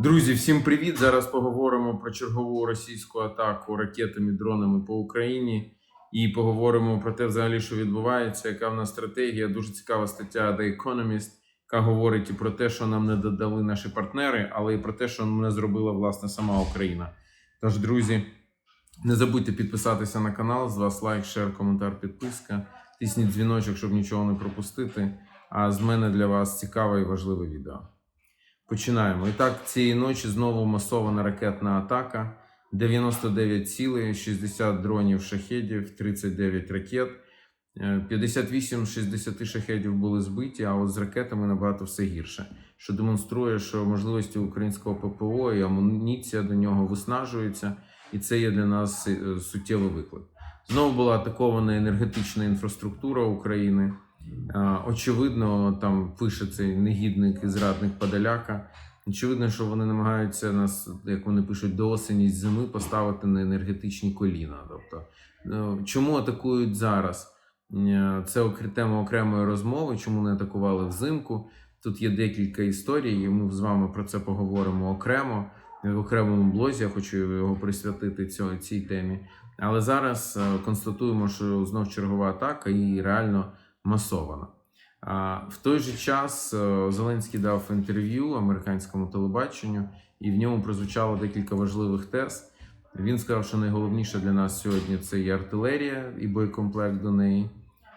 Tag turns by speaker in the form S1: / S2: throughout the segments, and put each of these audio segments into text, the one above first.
S1: Друзі, всім привіт! Зараз поговоримо про чергову російську атаку ракетами, дронами по Україні. І поговоримо про те, взагалі, що відбувається, яка в нас стратегія. Дуже цікава стаття The Economist, яка говорить і про те, що нам не додали наші партнери, але і про те, що не зробила власне сама Україна. Тож, друзі, не забудьте підписатися на канал. З вас лайк, шер, коментар, підписка. Тисніть дзвіночок, щоб нічого не пропустити. А з мене для вас цікаве і важливе відео. Починаємо. І так, цієї ночі знову масована ракетна атака. 99 цілей, 60 дронів шахедів, 39 ракет. Е, 58 з 60 шахедів були збиті, а от з ракетами набагато все гірше, що демонструє, що можливості українського ППО і амуніція до нього виснажуються, і це є для нас е, суттєвий виклик. Знову була атакована енергетична інфраструктура України. Е, Очевидно, там пише цей негідник і зрадник Подоляка. Очевидно, що вони намагаються нас, як вони пишуть, до осені з зими поставити на енергетичні коліна. Тобто, е, чому атакують зараз? Е, Це тема окремої розмови, чому не атакували взимку. Тут є декілька історій, і ми з вами про це поговоримо окремо. В окремому блозі я хочу його присвятити цій темі. Але зараз е, констатуємо, що знов чергова атака і реально масована. В той же час е, Зеленський дав інтерв'ю американському телебаченню, і в ньому прозвучало декілька важливих тез. Він сказав, що найголовніше для нас сьогодні це і артилерія, і боєкомплект до неї,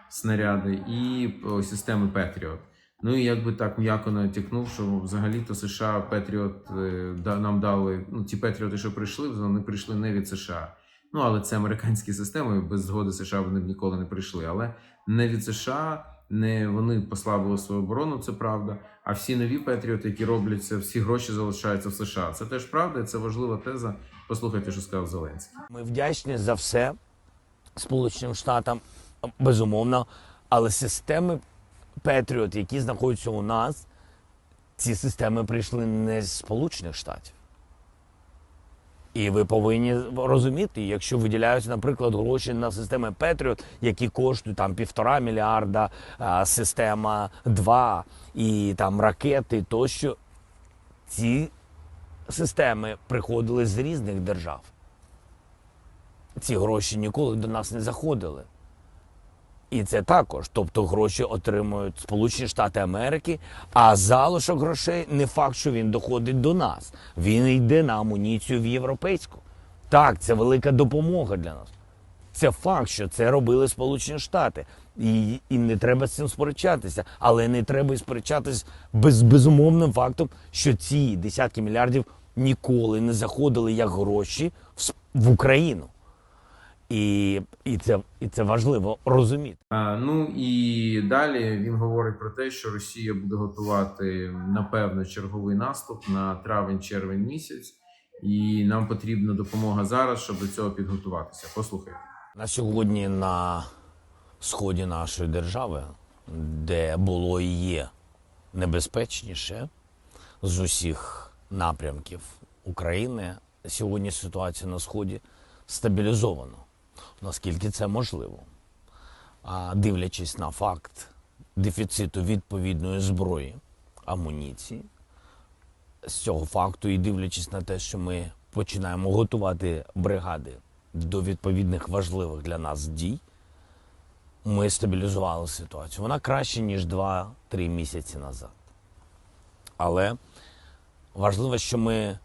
S1: снаряди, і е, системи Петріот. Ну і якби так м'яко натякнув, що взагалі-то США Петріот е, нам дали. Ну, ті Петріоти, що прийшли, вони прийшли не від США. Ну, але це американські системи, без згоди США вони б ніколи не прийшли. Але не від США, не вони послабили свою оборону, це правда. А всі нові Петріоти, які робляться, всі гроші залишаються в США. Це теж правда, і це важлива теза. Послухайте, що сказав Зеленський.
S2: Ми вдячні за все Сполученим Штатам, безумовно, але системи Петріот, які знаходяться у нас, ці системи прийшли не з Сполучених Штатів. І ви повинні розуміти, якщо виділяються, наприклад, гроші на системи Петріот, які коштують там півтора мільярда, система 2 і там ракети тощо, ці системи приходили з різних держав ці гроші ніколи до нас не заходили. І це також. Тобто гроші отримують Сполучені Штати Америки, а залишок грошей не факт, що він доходить до нас. Він йде на амуніцію в європейську. Так, це велика допомога для нас. Це факт, що це робили Сполучені Штати. І, і не треба з цим сперечатися. Але не треба і сперечатися без безумовним фактом, що ці десятки мільярдів ніколи не заходили як гроші в, в Україну. І, і, це, і це важливо розуміти.
S1: А, ну і далі він говорить про те, що Росія буде готувати напевно черговий наступ на травень-червень місяць, і нам потрібна допомога зараз, щоб до цього підготуватися. Послухайте.
S2: На сьогодні на сході нашої держави, де було і є небезпечніше з усіх напрямків України, сьогодні ситуація на сході стабілізована, наскільки це можливо. А дивлячись на факт дефіциту відповідної зброї, амуніції, з цього факту і дивлячись на те, що ми починаємо готувати бригади до відповідних важливих для нас дій, ми стабілізували ситуацію. Вона краще, ніж 2-3 місяці назад. Але важливо, що ми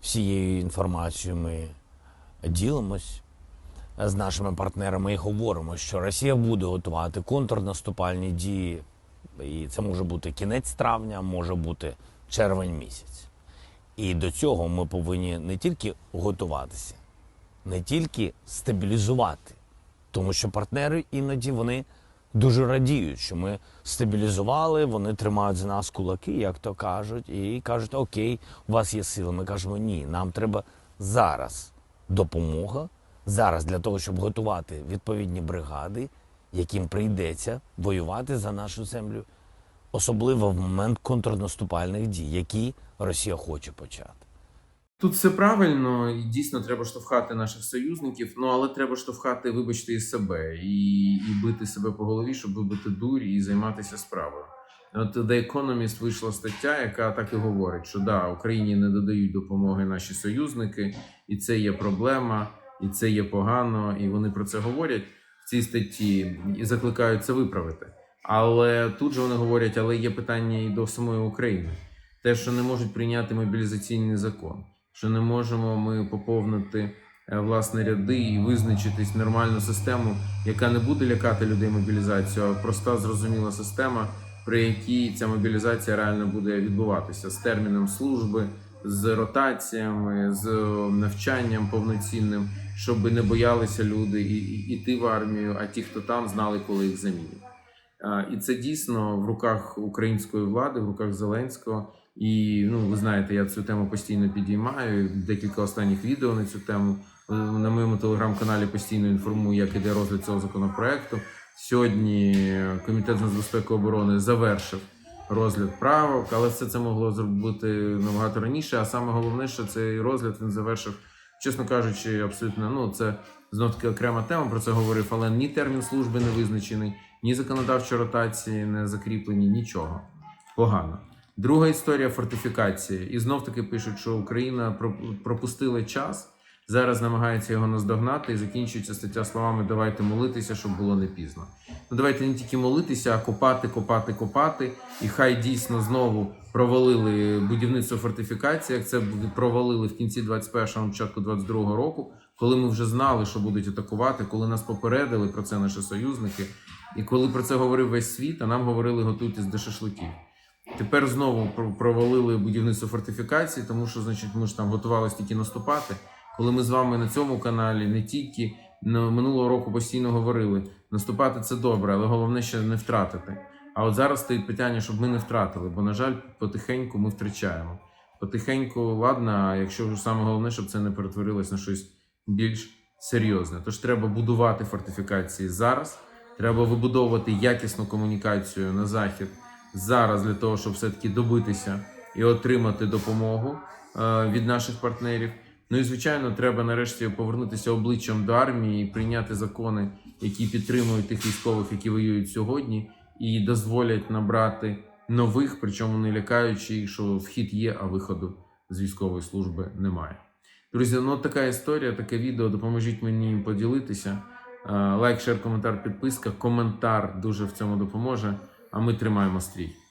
S2: всією інформацією ми ділимось з нашими партнерами і говоримо, що Росія буде готувати контрнаступальні дії. І це може бути кінець травня, може бути червень місяць. І до цього ми повинні не тільки готуватися, не тільки стабілізувати, тому що партнери іноді вони дуже радіють, що ми стабілізували, вони тримають за нас кулаки, як то кажуть, і кажуть, окей, у вас є сили. Ми кажемо, ні, нам треба зараз допомога, зараз для того, щоб готувати відповідні бригади, яким прийдеться воювати за нашу землю, особливо в момент контрнаступальних дій, які Росія хоче почати.
S1: Тут все правильно, і дійсно треба штовхати наших союзників. Ну але треба штовхати, вибачте, і себе, і, і бити себе по голові, щоб вибити дурі і займатися справою. От The Economist вийшла стаття, яка так і говорить, що да, Україні не додають допомоги наші союзники, і це є проблема, і це є погано, і вони про це говорять в цій статті і закликають це виправити. Але тут же вони говорять, але є питання і до самої України. Те, що не можуть прийняти мобілізаційний закон, що не можемо ми поповнити е, власне ряди і визначитись нормальну систему, яка не буде лякати людей мобілізацією, а проста зрозуміла система, при якій ця мобілізація реально буде відбуватися з терміном служби, з ротаціями, з навчанням повноцінним, щоб не боялися люди і, іти в армію, а ті, хто там, знали, коли їх замінять. І це дійсно в руках української влади, в руках Зеленського. І ну, ви знаєте, я цю тему постійно підіймаю. Декілька останніх відео на цю тему Е, на моєму телеграм-каналі постійно інформую, як іде розгляд цього законопроекту. Сьогодні комітет з нацбезпеки оборони завершив розгляд правок, але все це могло зробити набагато раніше. А саме головне, що цей розгляд він завершив, чесно кажучи, абсолютно ну це знов таки окрема тема. Про це говорив, але ні термін служби не визначений, ні законодавчі ротації не закріплені, нічого погано. Друга історія фортифікації. І знов таки пишуть, що Україна про- пропустила час, зараз намагається його наздогнати і закінчується стаття словами Давайте молитися, щоб було не пізно. Ну давайте не тільки молитися, а копати, копати, копати. І хай дійсно знову провалили будівництво фортифікації, як це провалили в кінці 21-го, початку 22-го року, коли ми вже знали, що будуть атакувати, коли нас попередили про це наші союзники, і коли про це говорив весь світ, а нам говорили готуйтесь до шашликів. Тепер знову провалили будівництво фортифікації, тому що, значить, ми ж там готувалися тільки наступати. Коли ми з вами на цьому каналі не тільки минулого року постійно говорили, наступати це добре, але головне ще не втратити. А от зараз стоїть питання, щоб ми не втратили, бо, на жаль, потихеньку ми втрачаємо. Потихеньку, ладно, а якщо ж саме головне, щоб це не перетворилось на щось більш серйозне. Тож треба будувати фортифікації зараз. Треба вибудовувати якісну комунікацію на захід зараз для того, щоб все-таки добитися і отримати допомогу е, від наших партнерів. Ну і звичайно, треба нарешті повернутися обличчям до армії і прийняти закони, які підтримують тих військових, які воюють сьогодні, і дозволять набрати нових, причому не лякаючи їх, що вхід є, а виходу з військової служби немає. Друзі, ну така історія, таке відео. Допоможіть мені їм поділитися. Е, Лайк, шер, коментар, підписка. Коментар дуже в цьому допоможе. А ми тримаємо стрій.